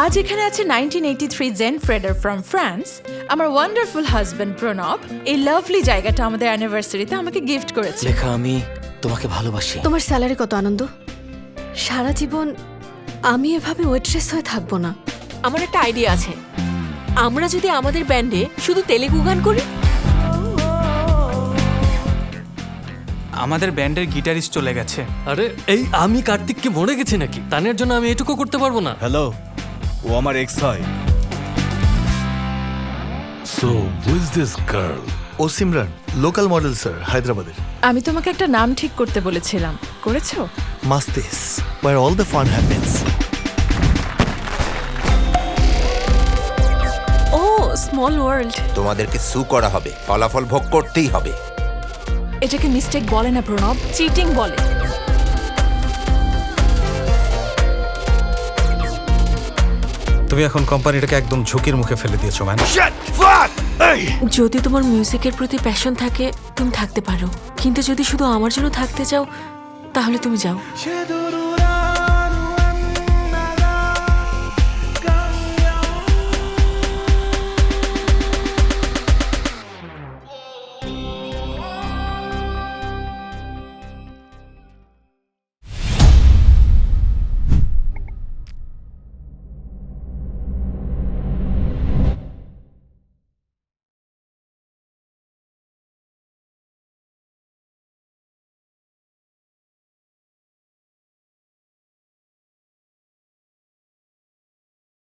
আজ এখানে আছে নাইনটিন এইটি থ্রি জেন ফ্রেডার ফ্রম ফ্রান্স আমার ওয়ান্ডারফুল হাজব্যান্ড প্রণব এই লাভলি জায়গাটা আমাদের অ্যানিভার্সারিতে আমাকে গিফট করেছে। লেখা আমি তোমাকে ভালোবাসি। তোমার স্যালারি কত আনন্দ? সারা জীবন আমি এভাবে ওয়েট্রেস হয়ে থাকব না। আমার একটা আইডিয়া আছে। আমরা যদি আমাদের ব্যান্ডে শুধু তেলেগু গান করি? আমাদের ব্যান্ডের গিটারিস্ট চলে গেছে। আরে এই আমি কার্তিককে মরে গেছি নাকি? তানের জন্য আমি এটুকু করতে পারব না। হ্যালো ও আমার এক্স হয়। So who is this girl? ও সিমরান লোকাল মডেল স্যার হায়দ্রাবাদের। আমি তোমাকে একটা নাম ঠিক করতে বলেছিলাম। করেছ? মাস্তেস where all the fun happens oh small world তোমাদেরকে সু করা হবে ফলাফল ভোগ করতেই হবে। এটাকে মিস্টেক বলে না প্রণব। চিটিং বলে। তুমি এখন কোম্পানিটাকে একদম ঝুঁকির মুখে ফেলে দিয়েছ ম্যান। যদি তোমার মিউজিকের প্রতি প্যাশন থাকে তুমি থাকতে পারো। কিন্তু যদি শুধু আমার জন্য থাকতে চাও তাহলে তুমি যাও।